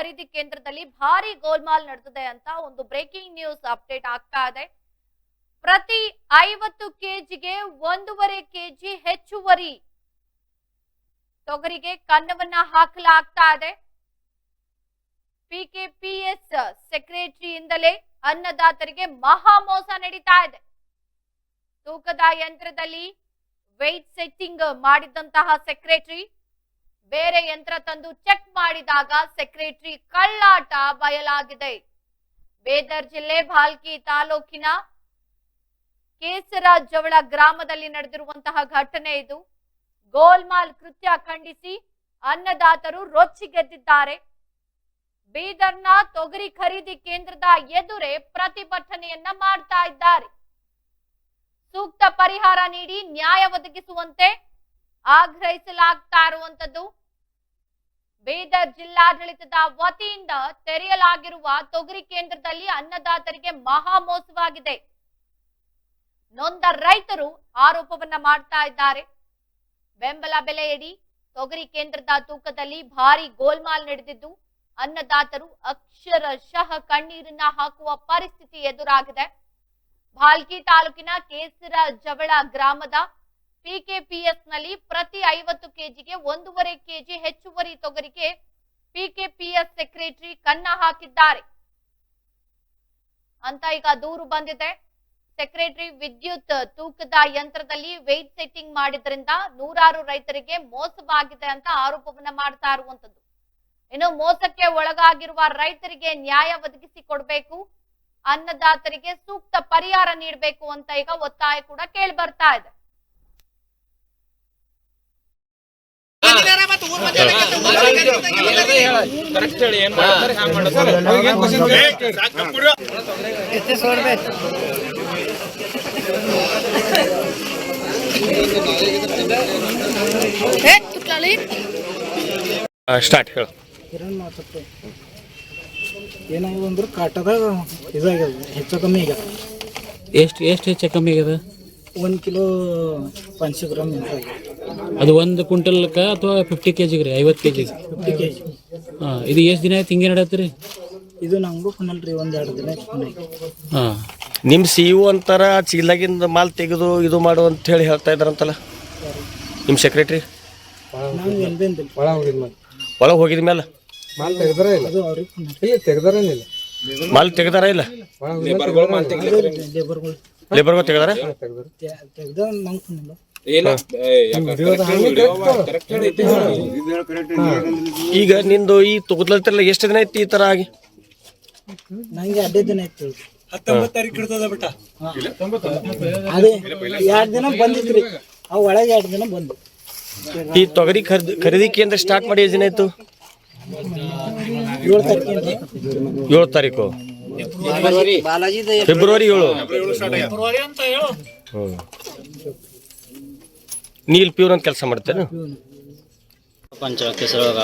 ಖರೀದಿ ಕೇಂದ್ರದಲ್ಲಿ ಭಾರಿ ಗೋಲ್ಮಾಲ್ ನಡೆದಿದೆ ಅಂತ ಒಂದು ಬ್ರೇಕಿಂಗ್ ನ್ಯೂಸ್ ಅಪ್ಡೇಟ್ ಆಗ್ತಾ ಇದೆ. ಪ್ರತಿ ಐವತ್ತು ಕೆಜಿಗೆ ಒಂದೂವರೆ ಕೆಜಿ ಹೆಚ್ಚುವರಿ ತೊಗರಿಗೆ ಕನ್ನವನ್ನ ಹಾಕಲಾಗ್ತಾ ಇದೆ. ಪಿಕೆಪಿಎಸ್ ಸೆಕ್ರೆಟರಿಯಿಂದಲೇ ಅನ್ನದಾತರಿಗೆ ಮಹಾ ಮೋಸ ನಡೀತಾ ಇದೆ. ತೂಕದ ಯಂತ್ರದಲ್ಲಿ ವೆಯ್ಟ್ ಸೆಟ್ಟಿಂಗ್ ಮಾಡಿದಂತಹ ಸೆಕ್ರೆಟರಿ ಬೇರೆ ಯಂತ್ರ ತಂದು ಚೆಕ್ ಮಾಡಿದಾಗ ಸೆಕ್ರೆಟರಿ ಕಳ್ಳಾಟ ಬಯಲಾಗಿದೆ. ಬೇದರ್ ಜಿಲ್ಲೆ ಭಾಲ್ಕಿ ತಾಲೂಕಿನ ಕೇಸರ ಜವಳ ಗ್ರಾಮದಲ್ಲಿ ನಡೆದಿರುವಂತಹ ಘಟನೆ ಇದು. ಗೋಲ್ಮಾಲ್ ಕೃತ್ಯ ಖಂಡಿಸಿ ಅನ್ನದಾತರು ರೊಚ್ಚಿಗೆದ್ದಿದ್ದಾರೆ ಬೀದರ್ನ ತೊಗರಿ ಖರೀದಿ ಕೇಂದ್ರದ ಎದುರೇ ಪ್ರತಿಭಟನೆಯನ್ನ ಮಾಡ್ತಾ ಇದ್ದಾರೆ. ಸೂಕ್ತ ಪರಿಹಾರ ನೀಡಿ ನ್ಯಾಯ ಒದಗಿಸುವಂತೆ ಆಗ್ರಹಿಸಲಾಗ್ತಾ ಇರುವಂತದ್ದು ಬೀದರ್ ಜಿಲ್ಲಾಡಳಿತದ ವತಿಯಿಂದ ತೆರೆಯಲಾಗಿರುವ ತೊಗರಿ ಕೇಂದ್ರದಲ್ಲಿ ಅನ್ನದಾತರಿಗೆ ಮಹಾ ಮೋಸವಾಗಿದೆ. ನೊಂದ ರೈತರು ಆರೋಪವನ್ನ ಮಾಡ್ತಾ ಇದ್ದಾರೆ. ಬೆಂಬಲ ಬೆಲೆಯಡಿ ತೊಗರಿ ಕೇಂದ್ರದ ತೂಕದಲ್ಲಿ ಭಾರಿ ಗೋಲ್ಮಾಲ್ ನಡೆದಿದ್ದು, ಅನ್ನದಾತರು ಅಕ್ಷರಶಃ ಕಣ್ಣೀರನ್ನ ಹಾಕುವ ಪರಿಸ್ಥಿತಿ ಎದುರಾಗಿದೆ. ಭಾಲ್ಕಿ ತಾಲೂಕಿನ ಕೇಸರ ಜವಳ ಗ್ರಾಮದ ಪಿಕೆಪಿಎಸ್ನಲ್ಲಿ ಪ್ರತಿ ಐವತ್ತು ಕೆಜಿಗೆ ಒಂದೂವರೆ ಕೆಜಿ ಹೆಚ್ಚುವರಿ ತೊಗರಿಗೆ ಪಿಕೆಪಿಎಸ್ ಸೆಕ್ರೆಟರಿ ಕನ್ನ ಹಾಕಿದ್ದಾರೆ. ಅಂತ ಈಗ ದೂರು ಬಂದಿದೆ. ಸೆಕ್ರೆಟರಿ ವಿದ್ಯುತ್ ತೂಕದ ಯಂತ್ರದಲ್ಲಿ ವೆಯ್ಟ್ ಸೆಟ್ಟಿಂಗ್ ಮಾಡಿದ್ರಿಂದ ನೂರಾರು ರೈತರಿಗೆ ಮೋಸವಾಗಿದೆ ಅಂತ ಆರೋಪವನ್ನ ಮಾಡ್ತಾ ಇರುವಂತದ್ದು ಇನ್ನು ಮೋಸಕ್ಕೆ ಒಳಗಾಗಿರುವ ರೈತರಿಗೆ ನ್ಯಾಯ ಒದಗಿಸಿ ಕೊಡಬೇಕು. ಅನ್ನದಾತರಿಗೆ ಸೂಕ್ತ ಪರಿಹಾರ ನೀಡಬೇಕು ಅಂತ ಈಗ ಒತ್ತಾಯ ಕೂಡ ಕೇಳಿ ಬರ್ತಾ ಇದೆ. ಸ್ಟಾರ್ಟ್ ಹೇಳು. ಕಿರಣ್ ಮಾತತ್ತು ಏನಾಗಿದೆ ಅಂದ್ರೆ ಕಾಟದಾಗ ಇದಾಗ್ಯದ ಹೆಚ್ಚು ಕಮ್ಮಿ ಆಗ್ಯದ. ಎಷ್ಟು ಎಷ್ಟು ಹೆಚ್ಚು ಕಮ್ಮಿ ಆಗ್ಯದ? ಒಂದು ಕಿಲೋ ಪಂಚ ಗ್ರಾಮ್ ಅಂತ ಆಗ್ಯದ. ಅದು ಒಂದು ಕ್ವಿಂಟಲ್ಕ ಅಥವಾ ಫಿಫ್ಟಿ ಕೆ ಜಿಗೆ ರೀ ಐವತ್ತು ಕೆ ಜಿಗೆ ಫಿಫ್ಟಿ ಕೆ ಜಿ ಹಾಂ ಇದು ಎಷ್ಟು ದಿನ ಆಯ್ತು ಹಿಂಗೆ ನಡತ್ರಿ ಇದು ನಂಗೂ ಫುನಲ್ರಿ ಒಂದು ಎರಡು ದಿನ ಹಾಂ. ನಿಮ್ಮ ಸಿ ಇ ಅಂತಾರ ಚೀಲಾಗಿಂದ ಮಾಲ್ ತೆಗೆದು ಇದು ಮಾಡು ಅಂತ ಹೇಳಿ ಹೇಳ್ತಾ ಇದ್ದಾರಂತಲ್ಲ? ನಿಮ್ಮ ಸೆಕ್ರೆಟ್ರಿ ಒಳಗೆ ಹೋಗಿದ ಮೇಲೆ ಮಾಲ್ ತೆಗ್ದಾರ ಇಲ್ಲ? ಲೇಬರ್ಗಳು ಲೇಬರ್ಗಳು ತೆಗ್ದಾರ ತೆಗ್ದ ನಂಗೆ ಫೋನ್ ಇಲ್ಲ ಈಗ ನಿಂದು ಈ ತಗೋದ್ಲತ್ತಿರಲ್ಲ ಎಷ್ಟು ದಿನ ಐತಿ ಈ ತರ ಆಗಿ? ನಂಗೆ ಅಡ್ಡೇ ದಿನ ಆಯ್ತು ಅದೇ ಎರಡು ದಿನ ಬಂದಿದ್ರಿ ಅವು ಒಳಗೆ ಎರಡು ದಿನ ಬಂದು. ಈ ತೊಗರಿ ಖರೀದಿ ಕೇಂದ್ರ ಸ್ಟಾರ್ಟ್ ಮಾಡಿ ಎಷ್ಟು ದಿನ ಆಯ್ತು? ಏಳು ತಾರೀಕು. ಫೆಬ್ರವರಿ ಏಳು. ಹ್ಞೂ ನೀಲ್ ಪ್ಯೂರ್ ಅಂತ ಕೆಲಸ ಮಾಡ್ತೇನೆ ಪಂಚ ಕೆಸರೊಳಗ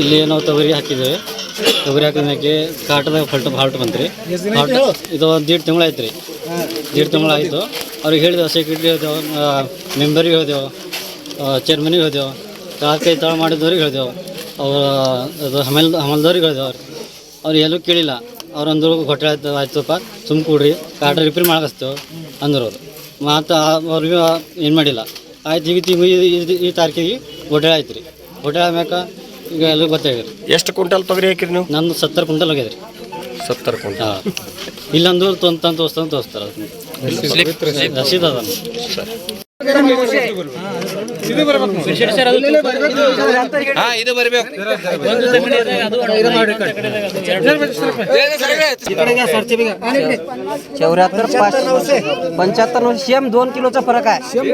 ಇಲ್ಲಿ ನಾವು ತೊಗರಿ ಹಾಕಿದ್ದೇವೆ. ತೊಗರಿ ಹಾಕಿದ ಮ್ಯಾಕೆ ಕಾಟದಾಗ ಫಲ್ಟ್ ಫಾಲ್ಟ್ ಬಂತ್ರಿ ಇದು ಒಂದು ದೀಡ್ ತಿಂಗಳು ಆಯ್ತು ರೀ. ದೀಡ್ ತಿಂಗಳು ಆಯಿತು. ಅವ್ರಿಗೆ ಹೇಳಿದೆವು ಸೆಕ್ರೆಟ್ರಿ ಹೇಳ್ದೆವು ಮೆಂಬರಿಗೆ ಹೋದೆವು ಚೇರ್ಮನಿಗೆ ಹೋದೆವು ಕಾಲ್ ಕೈ ತಾಳು ಮಾಡಿದವ್ರಿಗೆ ಹೇಳಿದೆವು. ಅವರು ಅದು ಹಮಲ್ ಹಮಲ್ದವ್ರಿಗೆ ಹೇಳಿದೆವು ಅವ್ರು. ಅವ್ರು ಎಲ್ಲೂ ಕೇಳಿಲ್ಲ. ಅವ್ರಂದ್ರು ಹೊಟ್ಟೆ ಆಯ್ತು ಆಯ್ತಪ್ಪ ಸುಮ್ಮ ಕೂಡ್ರಿ ಕಾಟ ರಿಪೇರಿ ಮಾಡಕಸ್ತೇವೆ. ಅಂದ್ರು ಅವರು. ಮತ್ತು ಅವ್ರಿಗೂ ಏನು ಮಾಡಿಲ್ಲ. ಆಯ್ತು ಈಗ ತಿಂಗ್ ಈ- ತಾರೀಕಿಗೆ ಹೋಟೆಲ್ ಆಯ್ತು ರೀ. ಹೋಟೆಲ್ ಆದ್ಮ್ಯಾಕ ಈಗ ಎಲ್ಲ ಗೊತ್ತಾಗ್ಯದ ಎಷ್ಟು ಕ್ವಿಂಟಲ್ ತೊಗರಿ ಹಾಕಿರಿ ನೀವು? ನಂದು ಸತ್ತರ ಕ್ವಿಂಟಲ್ ಹೋಗ್ಯದ ರೀ ಸತ್ತರ ಕ್ವಿಂಟಲ್. ಹಾಂ. ಇಲ್ಲಂದ್ರೆ ತಂದು ತಂದು ತೋರಿಸ್ತಾನೆ ತೋರಿಸ್ತಾರೆ. ಅದನ್ನು ರಸೀದ್ ಅದ ಹಾ ಇದು ಬರ್ಬೇಕು चौऱ्याहत्तर पाचशे पंच्याहत्तर सेम दोन किलोचा फरक आहे